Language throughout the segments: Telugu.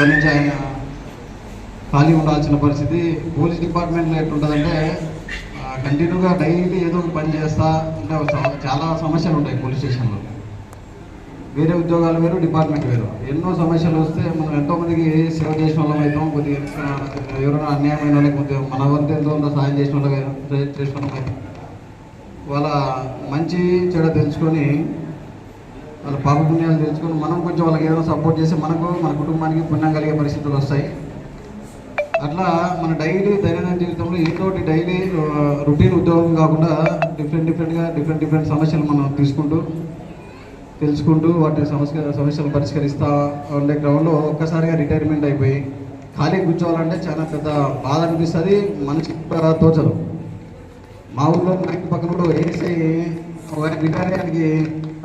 ఇక్కడి నుంచి ఆయన ఖాళీ ఉండాల్సిన పరిస్థితి. పోలీస్ డిపార్ట్మెంట్లో ఎట్లుంటుందంటే కంటిన్యూగా డైలీ ఏదో ఒక పని చేస్తా అంటే చాలా సమస్యలు ఉంటాయి పోలీస్ స్టేషన్లో. వేరే ఉద్యోగాలు వేరు డిపార్ట్మెంట్ వేరు. ఎన్నో సమస్యలు వస్తే మనం ఎంతోమందికి సేవ చేసిన వాళ్ళం అవుతాం కొద్దిగా ఎవరైనా అన్యాయమైన వాళ్ళకి కొద్దిగా మన వంతు ఎంతో సహాయం చేసిన వాళ్ళకి చేసిన వాళ్ళం వాళ్ళ మంచి చెడ తెలుసుకొని వాళ్ళ పాపపుణ్యాలు తెలుసుకొని మనం కొంచెం వాళ్ళకి ఏదైనా సపోర్ట్ చేస్తే మనకు మన కుటుంబానికి పుణ్యం కలిగే పరిస్థితులు వస్తాయి. అట్లా మన డైలీ దైనందిన జీవితంలో ఏదోటి డైలీ రొటీన్ ఉద్యోగం కాకుండా డిఫరెంట్ డిఫరెంట్గా డిఫరెంట్ డిఫరెంట్ సమస్యలు మనం తీసుకుంటూ తెలుసుకుంటూ వాటి సమస్య సమస్యలు పరిష్కరిస్తూ ఉండే క్రమంలో ఒక్కసారిగా రిటైర్మెంట్ అయిపోయి ఖాళీ కూర్చోవాలంటే చాలా పెద్ద బాధ అనిపిస్తుంది మనిషి తోచదు. మా ఊర్లో మా పక్కన కూడా ఏసీ రిటైర్ అయ్యానికి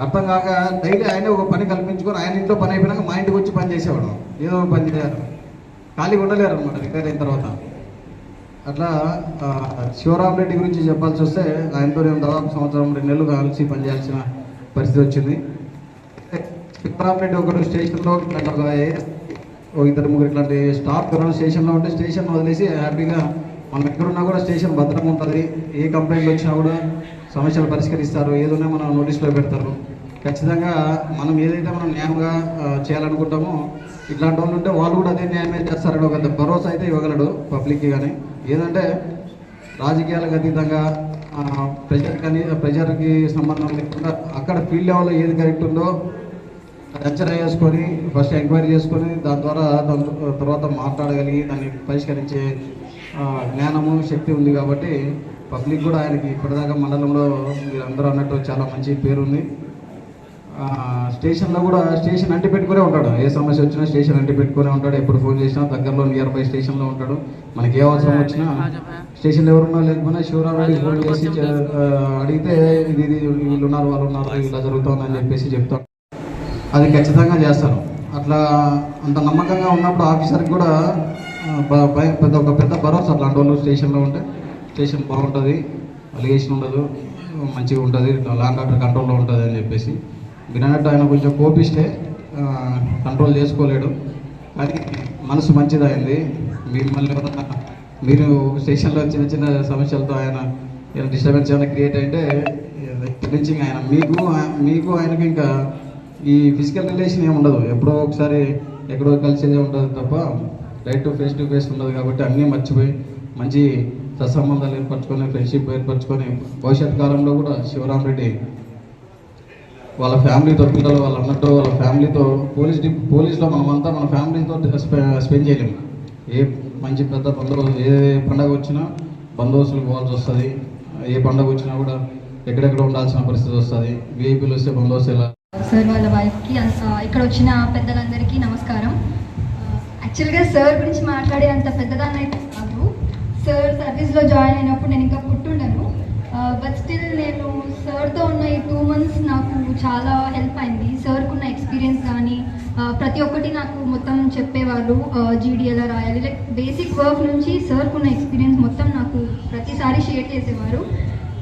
అర్థం కాక డైలీ ఆయన ఒక పని కల్పించుకొని ఆయన ఇంట్లో పని అయిపోయినాక మా ఇంటికి వచ్చి పని చేసేవాడు. ఏదో ఒక పని చేయాలి ఖాళీ ఉండలేరు అనమాట రిటైర్ అయిన తర్వాత. అట్లా శివరామ్ రెడ్డి గురించి చెప్పాల్సి వస్తే ఆయనతో నేను దాదాపు సంవత్సరం రెండు నెలలు కలిసి పనిచేయాల్సిన పరిస్థితి వచ్చింది. శివరామ్ రెడ్డి ఒకడు స్టేషన్లో ఒక ఓ ఇద్దరు ముగ్గురు ఇట్లాంటి స్టాఫ్ ఎవరైనా స్టేషన్లో ఉంటే స్టేషన్ వదిలేసి హ్యాపీగా మనం ఎక్కడున్నా కూడా స్టేషన్ భద్రంగా ఉంటుంది. ఏ కంప్లైంట్ వచ్చినా కూడా సమస్యలు పరిష్కరిస్తారు ఏదైనా మనం నోటీస్లో పెడతారు. ఖచ్చితంగా మనం ఏదైతే మనం న్యాయంగా చేయాలనుకుంటామో ఇట్లాంటి వాళ్ళు ఉంటే వాళ్ళు కూడా అదే న్యాయమే చేస్తారని ఒక భరోసా అయితే ఇవ్వగలడు పబ్లిక్కి కానీ ఏదంటే రాజకీయాలకు అతీతంగా ఆ, ప్రజర్ కానీ ప్రజర్కి సంబంధం లేకుండా అక్కడ ఫీల్డ్ లెవెల్లో ఏది కరెక్ట్ ఉందో అది చేసుకొని ఫస్ట్ ఎంక్వైరీ చేసుకొని దాని ద్వారా దాని తర్వాత మాట్లాడగలిగి దాన్ని పరిష్కరించే జ్ఞానము శక్తి ఉంది కాబట్టి పబ్లిక్ కూడా ఆయనకి ఇప్పటిదాకా మండలంలో మీరు అందరూ అన్నట్టు చాలా మంచి పేరు ఉంది ఆ, స్టేషన్లో కూడా స్టేషన్ అంటి పెట్టుకునే ఉంటాడు. ఏ సమస్య వచ్చినా స్టేషన్ అంటి పెట్టుకునే ఉంటాడు. ఎప్పుడు ఫోన్ చేసినా దగ్గరలో నియర్ బై స్టేషన్లో ఉంటాడు. మనకి ఏ అవసరం వచ్చినా స్టేషన్లో ఎవరున్నా లేకపోయినా శివరామ్ రెడ్డి ఫోన్ చేసి అడిగితే ఇది ఇది వీళ్ళు ఉన్నారు వాళ్ళు ఉన్నారు ఇలా జరుగుతుందని చెప్పేసి చెప్తాడు అది ఖచ్చితంగా చేస్తారు. అట్లా అంత నమ్మకంగా ఉన్నప్పుడు ఆఫీసర్కి కూడా పెద్ద ఒక పెద్ద భరోసా అట్లాంటి వాళ్ళు స్టేషన్లో ఉంటే. స్టేషన్ బాగుంటుంది అలిగేషన్ ఉండదు మంచిగా ఉంటుంది లాండ్ ఆర్డర్ కంట్రోల్లో ఉంటుంది అని చెప్పేసి. వినట్టు ఆయన కొంచెం కోపిస్తే కంట్రోల్ చేసుకోలేడు. కానీ మనసు మంచిది అయింది మిమ్మల్ని మీరు స్టేషన్లో చిన్న చిన్న సమస్యలతో ఆయన ఏమైనా డిస్టర్బెన్స్ ఏమైనా క్రియేట్ అయితే ఇక్కడి నుంచి ఆయన మీకు మీకు ఆయనకి ఇంకా ఈ ఫిజికల్ రిలేషన్ ఏమి ఉండదు. ఎప్పుడో ఒకసారి ఎక్కడో కలిసేదే ఉంటుంది తప్ప right to face to face ఉండదు కాబట్టి అన్నీ మర్చిపోయి మంచి సత్సంబంధాలు ఏర్పరచుకొని ఫ్రెండ్షిప్ ఏర్పరచుకొని భవిష్యత్ కాలంలో కూడా శివరామ్ రెడ్డి వాళ్ళ ఫ్యామిలీతో పిల్లలు వాళ్ళ అన్నట్టు వాళ్ళ ఫ్యామిలీతో పోలీస్ డి పోలీస్లో మనమంతా మన ఫ్యామిలీతో స్పెండ్ చేయలేము ఏ మంచి పెద్ద బందోబస్తు ఏ పండగ వచ్చినా బంధువులు పోవాల్సి వస్తుంది. ఏ పండగ వచ్చినా కూడా ఎక్కడెక్కడ ఉండాల్సిన పరిస్థితి వస్తుంది. విఐపీలు వస్తే బంధువులు ఎలా? సార్ వాళ్ళ వైఫ్కి ఇక్కడ వచ్చిన పెద్దలందరికీ నమస్కారం. యాక్చువల్గా సార్ గురించి మాట్లాడే అంత పెద్దదాన్ని అయితే సార్ సర్వీస్లో జాయిన్ అయినప్పుడు నేను ఇంకా పుట్టుండను. బట్ స్టిల్ నేను సార్తో ఉన్న ఈ టూ మంత్స్ నాకు చాలా హెల్ప్ అయింది. సార్కున్న ఎక్స్పీరియన్స్ కానీ ప్రతి ఒక్కటి నాకు మొత్తం చెప్పేవాళ్ళు జీడీ ఎలా రాయాలి. లైక్ బేసిక్ వర్క్ నుంచి సార్కున్న ఎక్స్పీరియన్స్ మొత్తం నాకు ప్రతిసారి షేర్ చేసేవారు.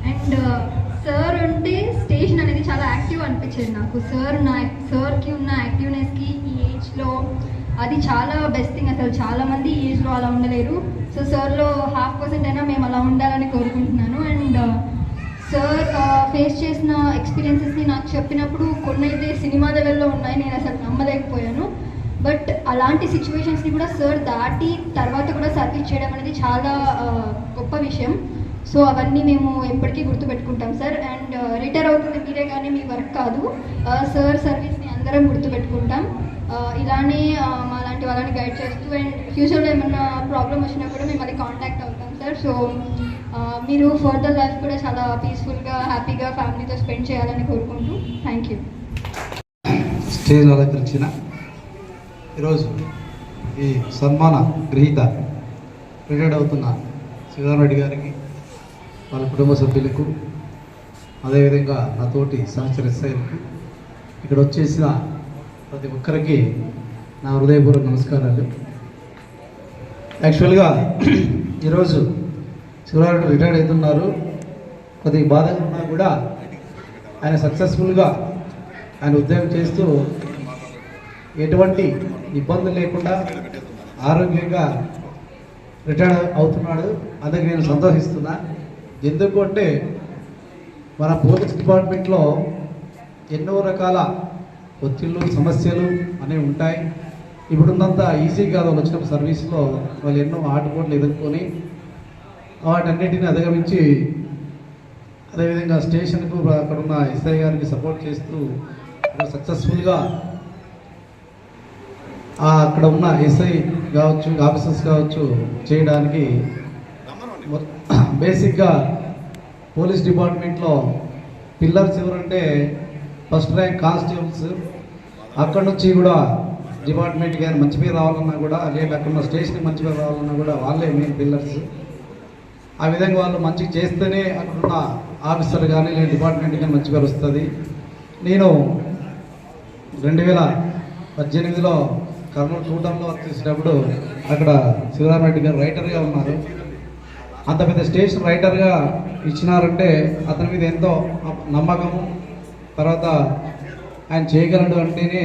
అండ్ సార్ ఉంటే స్టేషన్ అనేది చాలా యాక్టివ్ అనిపించేది నాకు. సార్ నా సార్కి ఉన్న యాక్టివ్నెస్కి ఈ ఏజ్లో అది చాలా బెస్ట్ థింగ్ అసలు. చాలా మంది ఈ ఏజ్లో అలా ఉండలేరు. సో సార్లో హాఫ్ పర్సెంట్ అయినా మేము అలా ఉండాలని కోరుకుంటున్నాను. అండ్ సార్ ఫేస్ చేసిన ఎక్స్పీరియన్సెస్ని నాకు చెప్పినప్పుడు కొన్ని అయితే సినిమా లెవెల్లో ఉన్నాయి నేను అసలు నమ్మలేకపోయాను. బట్ అలాంటి సిచ్యువేషన్స్ని కూడా సార్ దాటి తర్వాత కూడా సర్వీస్ చేయడం అనేది చాలా uh, గొప్ప విషయం. సో అవన్నీ మేము ఎప్పటికీ గుర్తుపెట్టుకుంటాం సార్ అండ్ రిటైర్ అవుతుంది మీరే కానీ మీ వర్క్ కాదు. Uh, సార్ సర్వీస్ని అందరం గుర్తుపెట్టుకుంటాం. ఇలానే మాలాంటి మా లాంటి వాళ్ళని గైడ్ చేస్తూ అండ్ ఫ్యూచర్లో ఏమన్నా ప్రాబ్లం వచ్చినా కూడా మేము అది కాంటాక్ట్ అవుతాం సార్ సో మీరు ఫర్దర్ లైఫ్ కూడా చాలా పీస్ఫుల్గా హ్యాపీగా ఫ్యామిలీతో స్పెండ్ చేయాలని కోరుకుంటూ థ్యాంక్ యూ స్టేజ్ అలంకరించిన ఈరోజు ఈ సన్మాన గ్రహీత రిటైర్డ్ అవుతున్న రెడ్డి గారికి వాళ్ళ కుటుంబ సభ్యులకు అదేవిధంగా నా తోటి సహచర ఇక్కడ వచ్చేసిన ప్రతి ఒక్కరికి నా హృదయపూర్వక నమస్కారాలు. యాక్చువల్గా ఈరోజు శివరాడు రిటైర్డ్ అవుతున్నారు. కొద్దిగా బాధగా ఉన్నా కూడా ఆయన సక్సెస్ఫుల్గా ఆయన ఉద్యోగం చేస్తూ ఎటువంటి ఇబ్బందులు లేకుండా ఆరోగ్యంగా రిటైర్ అవుతున్నాడు. అందుకు నేను సంతోషిస్తున్నా. ఎందుకు అంటే మన పోలీస్ డిపార్ట్మెంట్లో ఎన్నో రకాల ఒత్తిళ్ళు సమస్యలు అనేవి ఉంటాయి. ఇప్పుడున్నంత ఈజీ కాదు వాళ్ళు వచ్చిన సర్వీస్లో వాళ్ళు ఎన్నో ఆటపోట్లు ఎదుర్కొని వాటన్నిటిని అధిగమించి అదేవిధంగా స్టేషన్కు అక్కడ ఉన్న ఎస్ఐ గారికి సపోర్ట్ చేస్తూ సక్సెస్ఫుల్గా అక్కడ ఉన్న ఎస్ఐ కావచ్చు ఆఫీసర్స్ కావచ్చు చేయడానికి బేసిక్గా పోలీస్ డిపార్ట్మెంట్లో పిల్లర్స్ ఎవరంటే ఫస్ట్ ర్యాంక్ కానిస్టేబుల్స్ అక్కడ నుంచి కూడా డిపార్ట్మెంట్ కానీ మంచి పేరు రావాలన్నా కూడా లేదు అక్కడ ఉన్న స్టేషన్కి మంచి పేరు రావాలన్నా కూడా వాళ్ళే మెయిన్ పిల్లర్స్ ఆ విధంగా వాళ్ళు మంచి చేస్తేనే అక్కడున్న ఆఫీసర్ కానీ లేదా డిపార్ట్మెంట్ కానీ మంచి పేరు వస్తుంది. నేను రెండు వేల పద్దెనిమిదిలో కర్నూలు చూడంలో తీసినప్పుడు అక్కడ శివరామరెడ్డి గారు రైటర్గా ఉన్నారు. అంత పెద్ద స్టేషన్ రైటర్గా ఇచ్చినారంటే అతని మీద ఎంతో నమ్మకము తర్వాత ఆయన చేయగలడు అంటేనే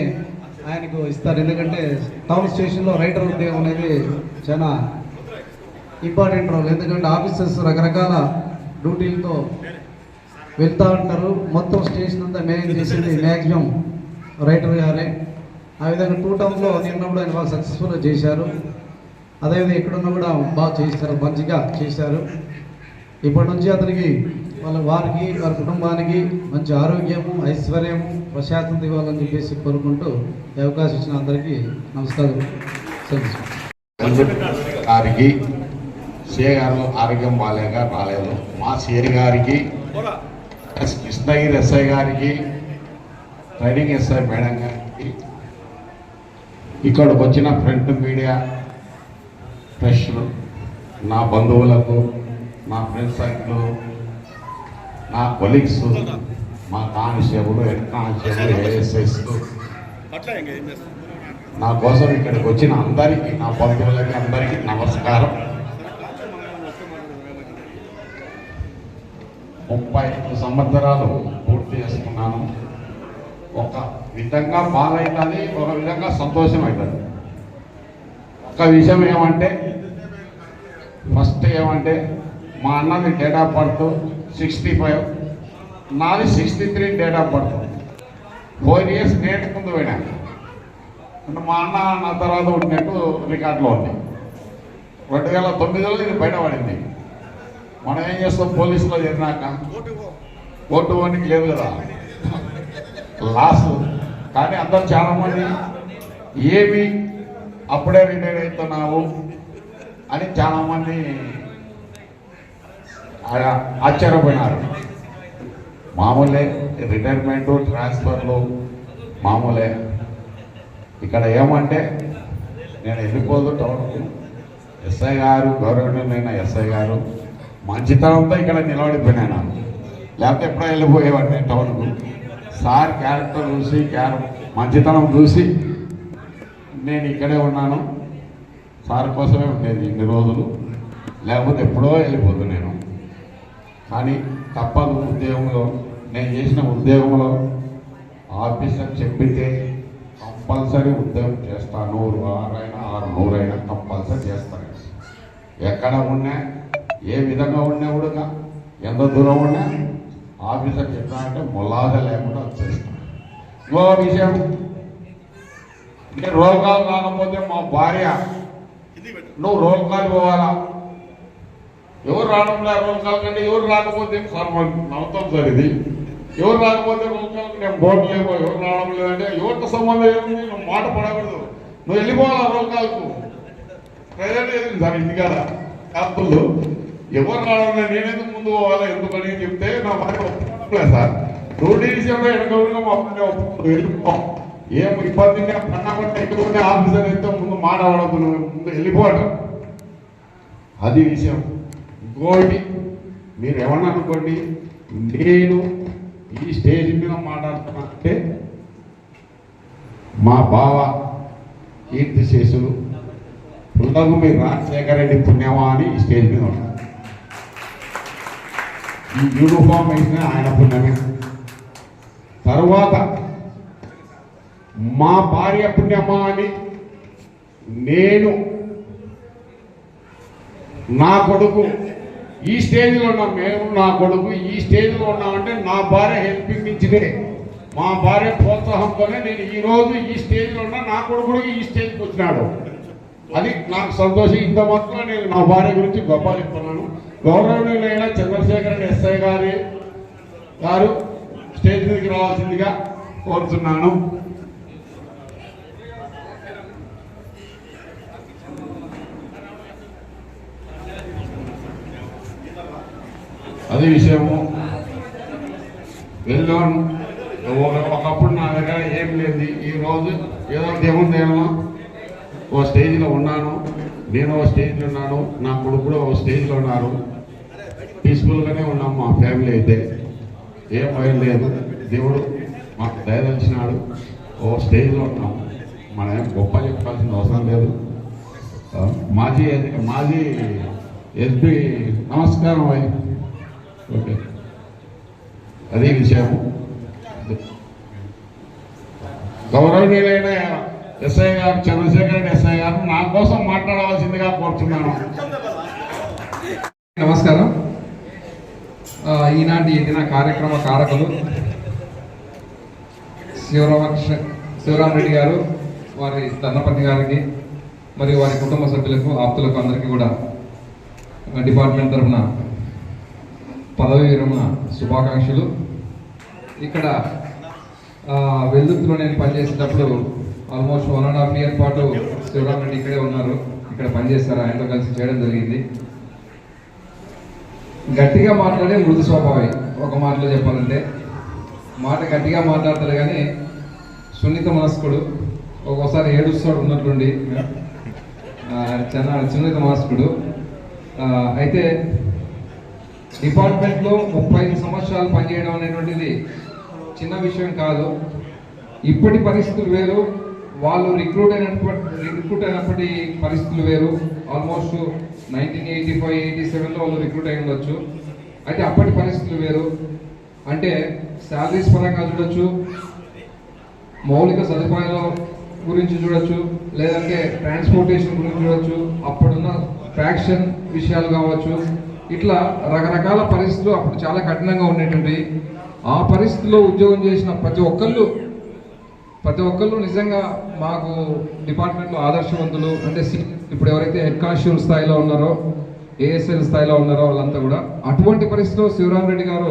ఆయనకు ఇస్తారు. ఎందుకంటే టౌన్ స్టేషన్లో రైటర్ ఉద్యోగం అనేది చాలా ఇంపార్టెంట్ రోల్. ఎందుకంటే ఆఫీసర్స్ రకరకాల డ్యూటీలతో వెళ్తూ ఉంటారు. మొత్తం స్టేషన్ అంతా మేనేజ్ చేసింది మ్యాక్సిమం రైటర్ గారే. ఆ విధంగా టూ టౌన్లో నిన్నప్పుడు ఆయన బాగా సక్సెస్ఫుల్గా చేశారు. అదేవిధంగా ఎక్కడున్నా కూడా బాగా చేశారు మంచిగా చేశారు. ఇప్పటి నుంచి అతనికి వాళ్ళ వారికి వారి కుటుంబానికి మంచి ఆరోగ్యము ఐశ్వర్యము ప్రశాంతత ఇవ్వాలని చెప్పేసి కోరుకుంటూ ఈ అవకాశం ఇచ్చిన అందరికీ నమస్కారం గారికి సే గారు ఆరోగ్యం బాగాలేక రాలేదు మా సేరి గారికి ఎస్ కృష్ణగిరి ఎస్ఐ గారికి ట్రైనింగ్ ఎస్ఐ మేడం గారికి ఇక్కడికి వచ్చిన ఫ్రంట్ మీడియా ప్రెషర్ నా బంధువులకు నా ఫ్రెండ్స్ సర్కిల్ నా కొలీగ్స్ మా కానిస్టేబుల్ హెడ్ కానిస్టేబుల్ ఏఎస్ఎస్ నా కోసం ఇక్కడికి వచ్చిన అందరికీ నా బంధువులకి అందరికీ నమస్కారం. ముప్పై ఐదు సంవత్సరాలు పూర్తి చేసుకున్నాను ఒక విధంగా బాధ అవుతుంది ఒక విధంగా సంతోషం అవుతుంది ఒక విషయం ఏమంటే ఫస్ట్ ఏమంటే మా అన్నది date of birth sixty five నాది sixty three date of birth four years date ముందు పోయినా. అంటే మా అన్న నా తర్వాత ఉన్నట్టు రికార్డులో ఉంది. రెండు వేల తొమ్మిదిలో ఇది బయటపడింది. మనం ఏం చేస్తాం? పోలీసులో చేరినాక ఓటు ఓనికి లేదు కదా. లాస్ కానీ అందరు చాలామంది ఏమి? అప్పుడే రిటైర్ అవుతున్నావు? అని చాలామంది ఆశ్చర్యపోయినారు. మామూలే రిటైర్మెంటు ట్రాన్స్ఫర్లు మామూలే. ఇక్కడ ఏమంటే నేను వెళ్ళిపోదు టౌన్కు ఎస్ఐ గారు గౌరవనీయులైన ఎస్ఐ గారు మంచితనంతో ఇక్కడ నిలబడిపోయినాను లేకపోతే ఎప్పుడో వెళ్ళిపోయేవాడిని టౌన్కు. సార్ క్యారెక్టర్ చూసి క్యార మంచితనం చూసి నేను ఇక్కడే ఉన్నాను. సార్ కోసమే ఉండేది ఇన్ని రోజులు. లేకపోతే ఎప్పుడో వెళ్ళిపోదు నేను. కానీ తప్పదు ఉద్యోగంలో. నేను చేసిన ఉద్యోగంలో ఆఫీసర్ చెప్పితే కంపల్సరీ ఉద్యోగం చేస్తా. నూరు ఆరైనా ఆరు నూరైనా కంపల్సరీ చేస్తాను ఎక్కడ ఉన్నా ఏ విధంగా ఉన్నా కూడా ఎంత దూరం ఉన్నా ఆఫీసర్ చెప్పాలంటే ములాద లేకుండా వచ్చేస్తాను ఇంకో విషయం నేను రోల్ కాల్ కాకపోతే మా భార్య నువ్వు రోల్ కాల్ పోవాలా? ఎవరు రావడంలో లేదు రోల్ ఎవరు రాకపోతే సార్ మనకు సార్ ఇది? ఎవరు రాకపోతే రోజు కాల్ నేను బోర్డు లేవు ఎవరు రావడం లేదంటే ఎవరితో సంబంధం ఏముంది నువ్వు మాట పడకూడదు. నువ్వు వెళ్ళిపోవాలి రోల్ కాల్కు. ప్రజలు ఏది సార్ ఇంటికాడ కాదు ఎవరు రావడం లేదు నేనెందుకు ముందు పోవాలి ఎందుకని చెప్తే నా భార్య ఒప్పుకోవట్లేదు సార్. రోడ్డు విషయంలో ఎడగవుగా మా అమ్మని ఒప్పుకోడు ఏం ఇబ్బంది పన్నకుండా ఎక్కువ ఆఫీసర్ అయితే ముందు మాట్లాడదు నువ్వు ముందు వెళ్ళిపోవటం అది విషయం. ఇంకోటి మీరు ఏమన్నా అనుకోండి నేను ఈ స్టేజ్ మీద మాట్లాడుతున్నంటే మా బావ కీర్తి శేషులు పుల్లగు మీ రాజశేఖర రెడ్డి పుణ్యమా అని ఈ స్టేజ్ మీద ఉన్నారు ఈ యూనిఫామ్ వేసిన ఆయన పుణ్యమే. తర్వాత మా భార్య పుణ్యమా అని నేను నా కొడుకు ఈ స్టేజ్లో ఉన్నాం మేము నా కొడుకు ఈ స్టేజ్లో ఉన్నామంటే నా భార్య హెల్పింగ్ నుంచిదే మా భార్య ప్రోత్సాహంతోనే నేను ఈరోజు ఈ స్టేజ్లో ఉన్నా నా కొడుకు ఈ స్టేజ్కి వచ్చినాడు. అది నాకు సంతోషం. ఇంత మాత్రం నేను నా భార్య గురించి గొప్ప చెప్తున్నాను గౌరవనీయులైన చంద్రశేఖర్ ఎస్ఐ గారి గారు స్టేజ్ మీదకి రావాల్సిందిగా కోరుతున్నాను. అదే విషయము. వెళ్ళాను. ఒకప్పుడు నా దగ్గర ఏం లేదు ఈరోజు ఏదో దేవుని దేవన ఓ స్టేజ్లో ఉన్నాను. నేను ఓ స్టేజ్లో ఉన్నాను. నా కొడుకు కూడా ఓ స్టేజ్లో ఉన్నారు. పీస్ఫుల్గానే ఉన్నాం మా ఫ్యామిలీ అయితే. ఏం భయం లేదు. దేవుడు మాకు దయదలిచినాడు ఓ స్టేజ్లో ఉన్నాం. మనం ఏం గొప్ప చెప్పాల్సిన అవసరం లేదు. మాజీ మాజీ ఎస్పీ నమస్కారం అయ్యి. ఓకే. అదే విషయం గౌరవనీయులైన ఎస్ఐ గారు చంద్రశేఖర్ ఎస్ఐ గారు నా కోసం మాట్లాడవలసిందిగా కోరుతున్నాను నమస్కారం. ఈనాటి దిన కార్యక్రమ కారకులు శివరామకృష్ణ శివరామరెడ్డి గారు వారి తన్నపతి గారికి మరియు వారి కుటుంబ సభ్యులకు ఆప్తులకు అందరికీ కూడా డిపార్ట్మెంట్ తరఫున పదవి విరమణ శుభాకాంక్షలు. ఇక్కడ వెల్దుర్తిలో నేను పనిచేసేటప్పుడు almost one and half year పాటు శివరామరెడ్డి ఇక్కడే ఉన్నారు. ఇక్కడ పనిచేస్తారు ఆయనతో కలిసి చేయడం జరిగింది. గట్టిగా మాట్లాడే మృదు స్వభావి ఒక మాటలో చెప్పాలంటే. మాట గట్టిగా మాట్లాడతాడు కానీ సున్నిత మనస్కుడు ఒక్కోసారి ఏడుస్తాడు ఉన్నట్లుండి. ఆ, చాలా సున్నిత మనస్కుడు. అయితే డిపార్ట్మెంట్లో ముప్పై ఐదు సంవత్సరాలు పనిచేయడం అనేటువంటిది చిన్న విషయం కాదు. ఇప్పటి పరిస్థితులు వేరు. వాళ్ళు రిక్రూట్ అయినప్పటి రిక్రూట్ అయినప్పటి పరిస్థితులు వేరు. Almost nineteen eighty five eighty సెవెన్లో వాళ్ళు రిక్రూట్ అయి ఉండొచ్చు. అయితే అప్పటి పరిస్థితులు వేరు. అంటే శాలరీస్ పరంగా చూడొచ్చు. మౌలిక సదుపాయాల గురించి చూడొచ్చు. లేదంటే ట్రాన్స్పోర్టేషన్ గురించి చూడొచ్చు. అప్పుడున్న ఫ్యాక్షన్ విషయాలు కావచ్చు. ఇట్లా రకరకాల పరిస్థితులు అప్పుడు చాలా కఠినంగా ఉండేటువంటి ఆ పరిస్థితుల్లో ఉద్యోగం చేసిన ప్రతి ఒక్కళ్ళు ప్రతి ఒక్కళ్ళు నిజంగా మాకు డిపార్ట్మెంట్లో ఆదర్శవంతులు అంటే సి- ఇప్పుడు ఎవరైతే హెడ్ కానిస్టేబుల్ స్థాయిలో ఉన్నారో ఏఎస్ఎల్ స్థాయిలో ఉన్నారో వాళ్ళంతా కూడా అటువంటి పరిస్థితిలో శివరామ్ రెడ్డి గారు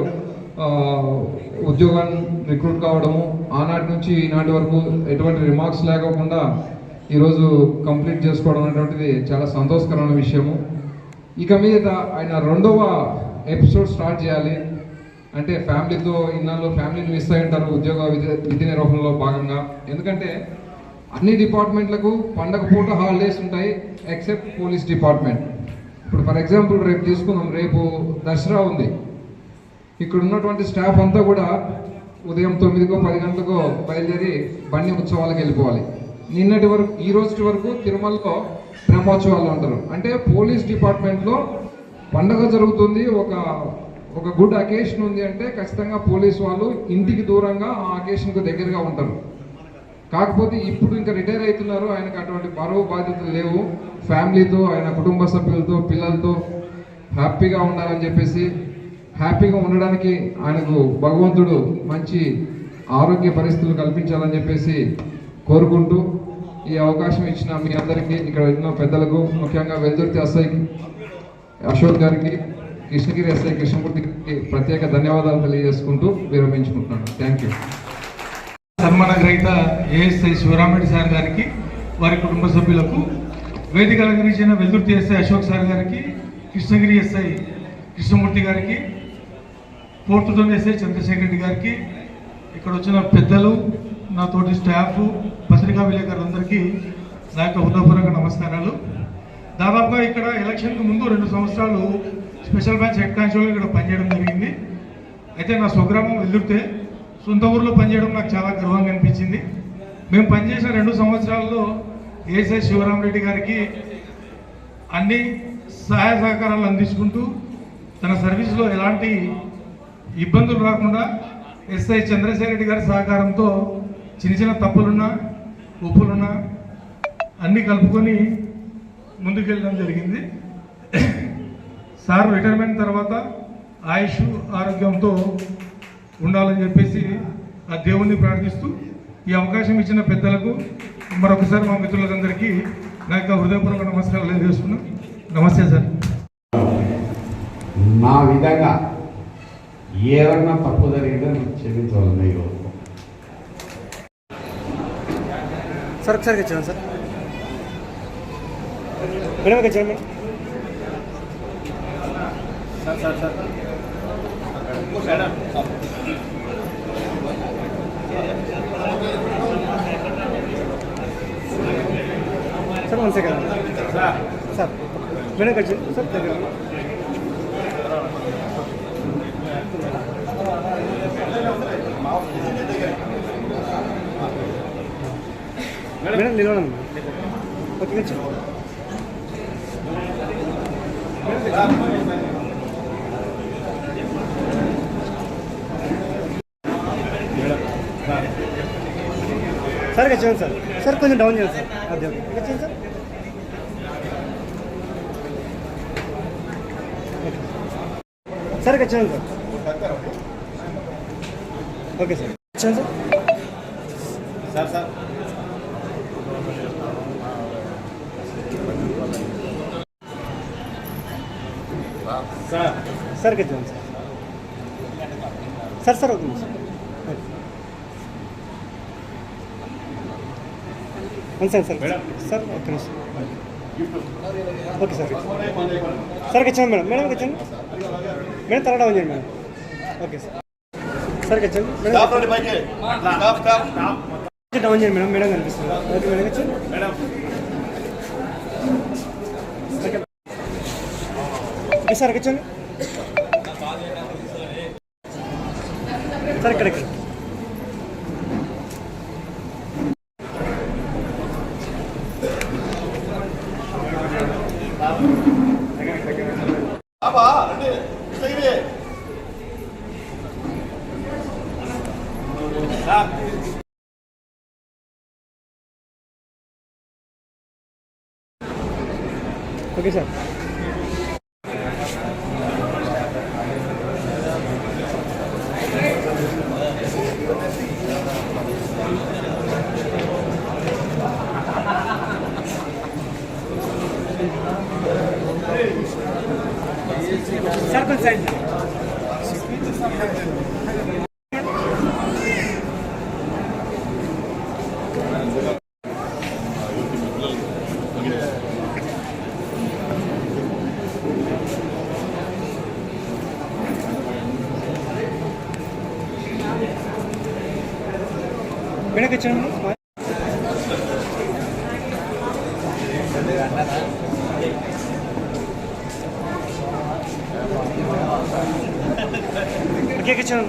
ఉద్యోగాన్ని రిక్రూట్ కావడము ఆనాటి నుంచి ఈనాటి వరకు ఎటువంటి రిమార్క్స్ లేకోకుండా ఈరోజు కంప్లీట్ చేసుకోవడం అనేటువంటిది చాలా సంతోషకరమైన విషయము. ఇక మీద ఆయన రెండవ ఎపిసోడ్ స్టార్ట్ చేయాలి. అంటే ఫ్యామిలీతో ఇన్నాళ్ళు ఫ్యామిలీని మిస్ అయి ఉంటారు ఉద్యోగ విధి నిర్వహణలో భాగంగా. ఎందుకంటే అన్ని డిపార్ట్మెంట్లకు పండగ పూట హాలిడేస్ ఉంటాయి ఎక్సెప్ట్ పోలీస్ డిపార్ట్మెంట్. ఇప్పుడు ఫర్ ఎగ్జాంపుల్ రేపు తీసుకుందాం రేపు దసరా ఉంది. ఇక్కడ ఉన్నటువంటి స్టాఫ్ అంతా కూడా ఉదయం తొమ్మిదికో పది గంటలకో బయలుదేరి బండి ఉత్సవాలకు వెళ్ళిపోవాలి. నిన్నటి వరకు ఈ రోజు వరకు తిరుమలలో బ్రహ్మోత్సవాలు అంటారు. అంటే పోలీస్ డిపార్ట్మెంట్లో పండగ జరుగుతుంది. ఒక ఒక గుడ్ అకేషన్ ఉంది అంటే ఖచ్చితంగా పోలీస్ వాళ్ళు ఇంటికి దూరంగా ఆ అకేషన్కు దగ్గరగా ఉంటారు. కాకపోతే ఇప్పుడు ఇంకా రిటైర్ అవుతున్నారు. ఆయనకు అటువంటి బరువు బాధ్యతలు లేవు. ఫ్యామిలీతో ఆయన కుటుంబ సభ్యులతో పిల్లలతో హ్యాపీగా ఉండాలని చెప్పేసి హ్యాపీగా ఉండడానికి ఆయనకు భగవంతుడు మంచి ఆరోగ్య పరిస్థితులు కల్పించాలని చెప్పేసి కోరుకుంటూ ఈ అవకాశం ఇచ్చిన మీ అందరికీ ఇక్కడ ఎన్నో పెద్దలకు ముఖ్యంగా వెల్దుర్తి ఎస్ఐకి అశోక్ గారికి కృష్ణగిరి ఎస్ఐ కృష్ణమూర్తికి ప్రత్యేక ధన్యవాదాలు తెలియజేసుకుంటూ విరమించుకుంటున్నాను. థ్యాంక్ యూ సన్మాన గ్రహీత ఏఎస్ఐ శివరామరెడ్డి సార్ గారికి వారి కుటుంబ సభ్యులకు వేదిక అలంకరించిన వెల్దుర్తి ఎస్ఐ అశోక్ సార్ గారికి కృష్ణగిరి ఎస్ఐ కృష్ణమూర్తి గారికి పోర్టుతో ఎస్ఐ చంద్రశేఖర్ రెడ్డి గారికి ఇక్కడ వచ్చిన పెద్దలు నా తోటి స్టాఫ్ పత్రికా విలేకరులందరికీ నా యొక్క హృదయపూర్వక నమస్కారాలు. దాదాపుగా ఇక్కడ ఎలక్షన్కు ముందు రెండు సంవత్సరాలు స్పెషల్ బ్రాంచ్ హెడ్ కానిస్టేబుల్ ఇక్కడ పనిచేయడం జరిగింది. అయితే నా స్వగ్రామం వెల్లుర్తే సొంత ఊర్లో పనిచేయడం నాకు చాలా గర్వంగా అనిపించింది. మేము పనిచేసిన రెండు సంవత్సరాల్లో ఏఎస్ఐ శివరామరెడ్డి గారికి అన్ని సహాయ సహకారాలు అందించుకుంటూ తన సర్వీస్లో ఎలాంటి ఇబ్బందులు రాకుండా ఎస్ఐ చంద్రశేఖర్ రెడ్డి గారి సహకారంతో చిన్న చిన్న తప్పులున్నా ఒప్పులున్నా అన్నీ కలుపుకొని ముందుకెళ్ళడం జరిగింది. సార్ రిటైర్మెంట్ తర్వాత ఆయుష్ ఆరోగ్యంతో ఉండాలని చెప్పేసి ఆ దేవుణ్ణి ప్రార్థిస్తూ ఈ అవకాశం ఇచ్చిన పెద్దలకు మరొకసారి మా మిత్రులందరికీ నా యొక్క హృదయపూర్వక నమస్కారాలు తెలియజేస్తున్నాం. నమస్తే సార్. నా విధంగా ఏమన్నా తప్పు జరిగితే నాకు ఈరోజు సార్ ఒకసారి వచ్చాను సార్ మేడం వచ్చాను madam sir one second sir madam వచ్చాను సార్ దగ్గర మేడం నిలవడం ఓకే వచ్చి. సార్ వచ్చాను సార్. సార్ కొంచెం డౌన్ చేయండి సార్. అదే ఓకే వచ్చాను సార్. ఓకే. సార్ వచ్చాను సార్. Okay sir. వచ్చాను సార్ సార్. వచ్చాను సార్. సార్ సార్ ఒక నిమిషం. One sir. సార్ సార్ ఒక నిమిషం. Okay sir. సార్ వచ్చాను మేడం. మేడం వచ్చాను మేడం తల డౌన్ చేయండి మేడం. Okay sir. సార్ వచ్చాను మేడం డౌన్ చేయండి మేడం. మేడం కనిపిస్తుంది. Okay madam okay. Okay sir వచ్చాను సార్ ఇక్కడ ఇక్కడ ఓకే సార్ సార్ కొంచెం సైడ్ మేడం వచ్చాను వచ్చాను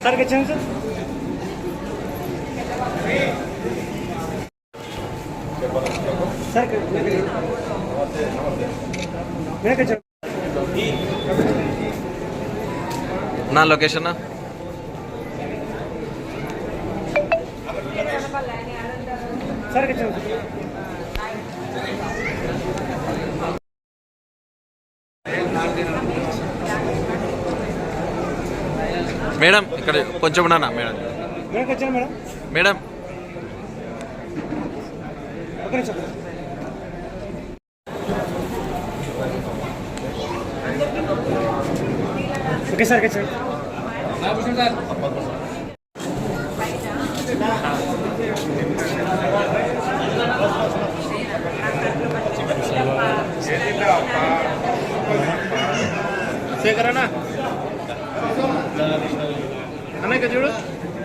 సార్ వచ్చాను సార్ సార్ మేడం వచ్చాను నా లొకేషన్ సార్ మేడం ఇక్కడ కొంచెం ఉన్నానా? మేడం. మేడం వచ్చాను మేడం. మేడం. ఒక నిమిషం. ఓకే సార్ వచ్చాను శేఖరనా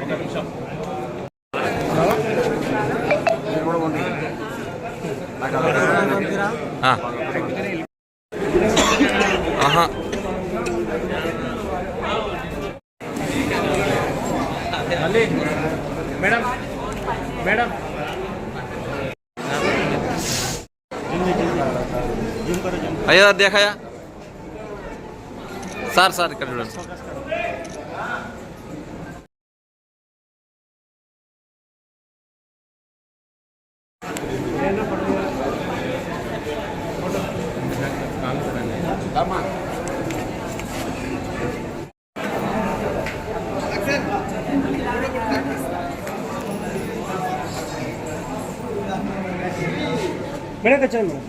అన్నయ్య చూడు ఆ. ఆహా మేడం మేడం అయ్యా దేఖాయా సార్ సార్ ఇక్కడ చూడండి మేడం వచ్చాను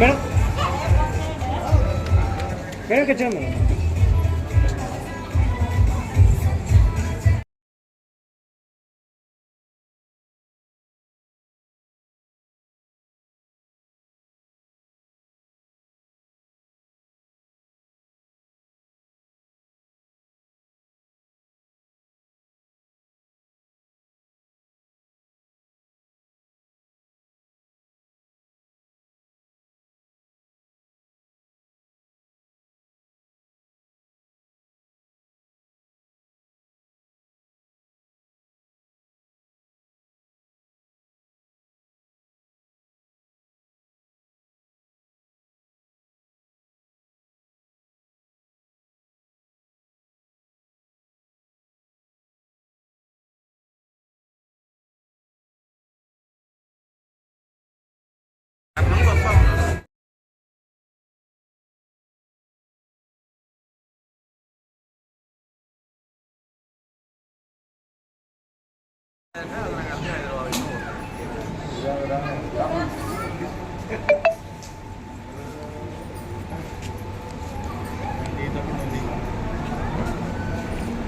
మేడం మేడం వచ్చాను మేడం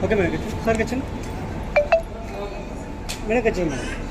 ఓకే మేడం సార్కి వచ్చింది? మేడం వచ్చింది మేడం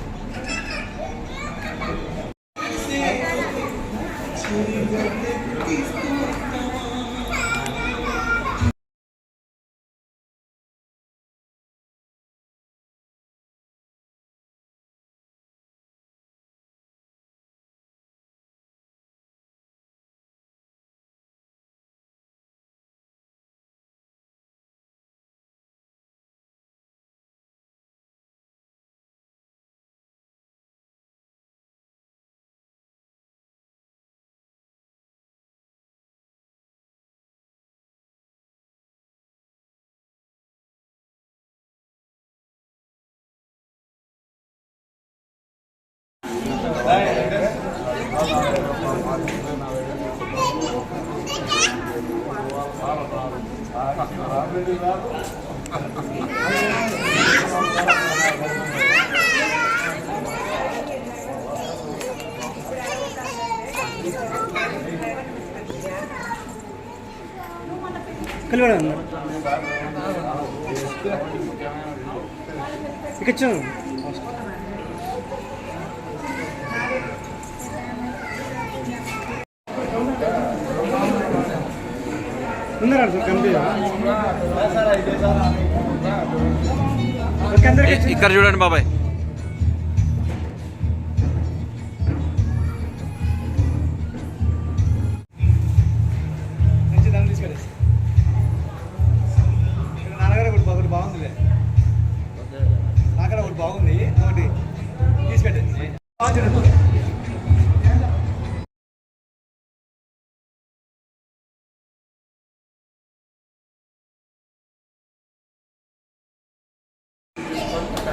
కలివాడు అన్నారు ఇక్కడ చూడండి బాబాయ్.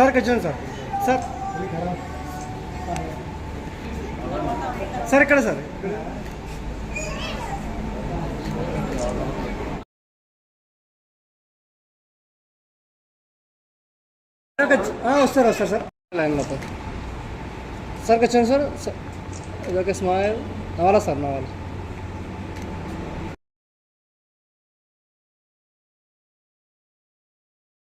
సార్ వచ్చాను సార్. సార్. సార్ ఎక్కడ సార్? వస్తారు వస్తారు సార్. లైన్లో సార్ వచ్చాను సార్. సార్ ఇదొక స్మైల్ నవాలా సార్ నవాలా.